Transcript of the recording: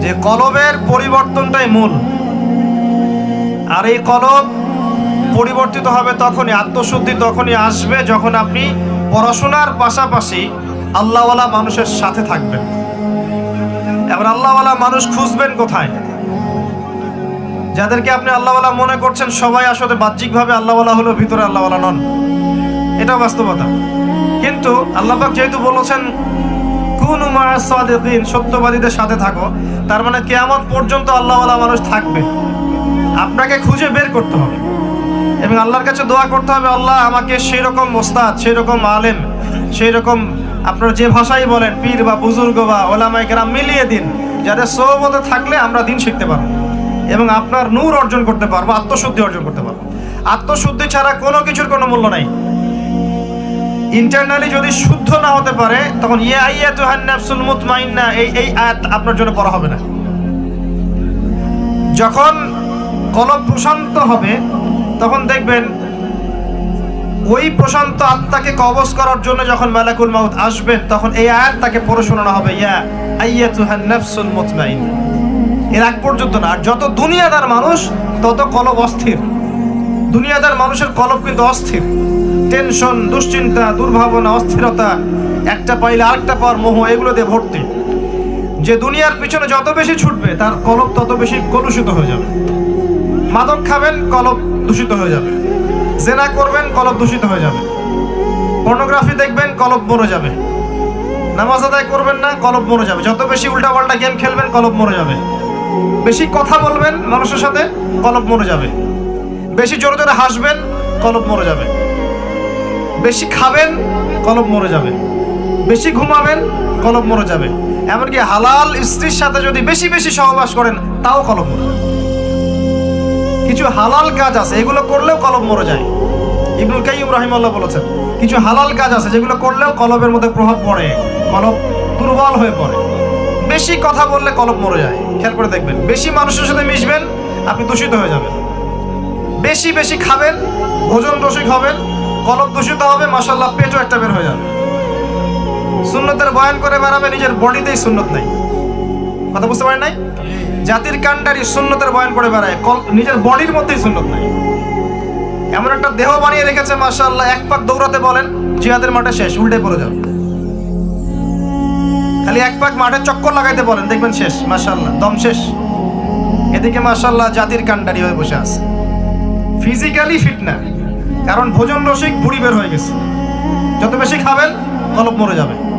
যে কলবের পরিবর্তনটাই মূল। আর এই কলব পরিবর্তিত হবে তখনই, আত্মশুদ্ধি তখনই আসবে যখন আপনি পড়াশোনার পাশাপাশি আল্লাহওয়ালা মানুষের সাথে থাকবেন। এবার আল্লাহওয়ালা মানুষ খুঁজবেন কোথায়? যাদেরকে আপনি আল্লাহওয়ালা মনে করছেন, সবাই আসলে বাহ্যিকভাবে আল্লাহওয়ালা হলো ভিতরে আল্লাহওয়ালা নন। এটা বাস্তবতা। কিন্তু আল্লাহবাক যেহেতু বলেছেন কোন সাদিকিন, সত্যবাদীদের সাথে থাকো। তার মানে কেয়ামত পর্যন্ত আল্লাহওয়ালা মানুষ থাকবে। আপনাকে খুঁজে বের করতে হবে। এবং আল্লাহর কাছে দোয়া করতে হবে, আল্লাহ আমাকে সেই রকম মোস্তাদ সেই রকম আলেম সেই রকম আপনার যে ভাষাই বলেন, পীর বা বুজুর্গ বা ওলামাই কেরাম মিলিয়ে দিন, যাদের সৌবতে থাকলে আমরা দিন শিখতে পারব। এবং আপনার নূর অর্জন করতে পারব, আত্মশুদ্ধি অর্জন করতে পারব। আত্মশুদ্ধি ছাড়া কোনো কিছুর কোনো মূল্য নাই। ইন্টারনালি যদি শুদ্ধ না হতে পারে, তখন ইয়া ইয়া তুহান নাফসুল মুতমাইন্না, এই এই আয়াত আপনার জন্য পড়া হবে না। যখন কলব প্রশান্ত হবে, তখন দেখবেন ওই প্রশান্ত আত্মাকে কবজ করার জন্য যখন মালাকুল মাউত আসবেন, তখন এই আয়াত তাকে পড়ে শোনানো হবে, ইয়া আইয়া তুহান নাফসুল মুতমাইন্না। এর আগ পর্যন্ত না, আর যত দুনিয়াদার মানুষ, তত কলব অস্থির। দুনিয়াদার মানুষের কলব কিন্তু অস্থির। টেনশন, দুশ্চিন্তা, দুর্ভাবনা, অস্থিরতা, একটা পাইলে আরেকটা পাওয়ার মোহ, এগুলো দিয়ে ভর্তি। যে দুনিয়ার পিছনে যত বেশি ছুটবে, তার কলব তত বেশি কলুষিত হয়ে যাবে। মাদক খাবেন, কলব দূষিত হয়ে যাবে। জেনা করবেন, কলব দূষিত হয়ে যাবে। পর্নোগ্রাফি দেখবেন, কলব মরে যাবে। নামাজ আদায় করবেন না, কলব মরে যাবে। যত বেশি উল্টাপাল্টা গেম খেলবেন, কলব মরে যাবে। বেশি কথা বলবেন মানুষের সাথে, কলব মরে যাবে। বেশি জোরে জোরে হাসবেন, কলব মরে যাবে। বেশি খাবেন, কলব মরে যাবে। বেশি ঘুমাবেন, কলব মরে যাবে। এমনকি হালাল স্ত্রীর সাথে যদি বেশি বেশি সহবাস করেন, তাও কলব মরে কিছু হালাল কাজ আছে, এগুলো করলেও কলব মরে যায়। ইবনুল কাইয়ুম রাহিমাল্লাহ বলেছেন, কিছু হালাল কাজ আছে, যেগুলো করলেও কলবের মধ্যে প্রভাব পড়ে, কলব দুর্বল হয়ে পড়ে। বেশি কথা বললে কলব মরে যায়, খেয়াল করে দেখবেন। বেশি মানুষের সাথে মিশবেন, আপনি দূষিত হয়ে যাবেন। বেশি বেশি খাবেন ভোজন রসিক হবেন কলব দূষিত হবে মাসাল্লাহ পেটও একটা বের হয়ে যাবে। সুন্নতের বয়ান করে বেড়াবে, নিজের বডিতেই সুন্নত নাই। কথা বুঝতে পারেন নাই? জাতির কান্ডারি সুন্নতের বয়ান করে বেড়ায় নিজের বডির মধ্যেই সুন্নত নাই। এমন একটা দেহ বানিয়ে রেখেছে মাসাল্লাহ এক পাক দৌড়াতে বলেন, জিহাদের মাঠে শেষ, উল্টে পড়ে যাবে। খালি এক পাক মাঠে চক্কর লাগাইতে বলেন, দেখবেন শেষ মাসাল্লাহ দম শেষ। এদিকে মাসাল্লাহ জাতির কান্ডারি হয়ে বসে আছে। ফিজিক্যালি ফিট না। কারণ ভোজন রসিক বুড়ি বের হয়ে গেছে। যত বেশি খাবেন কলপ মরে যাবে।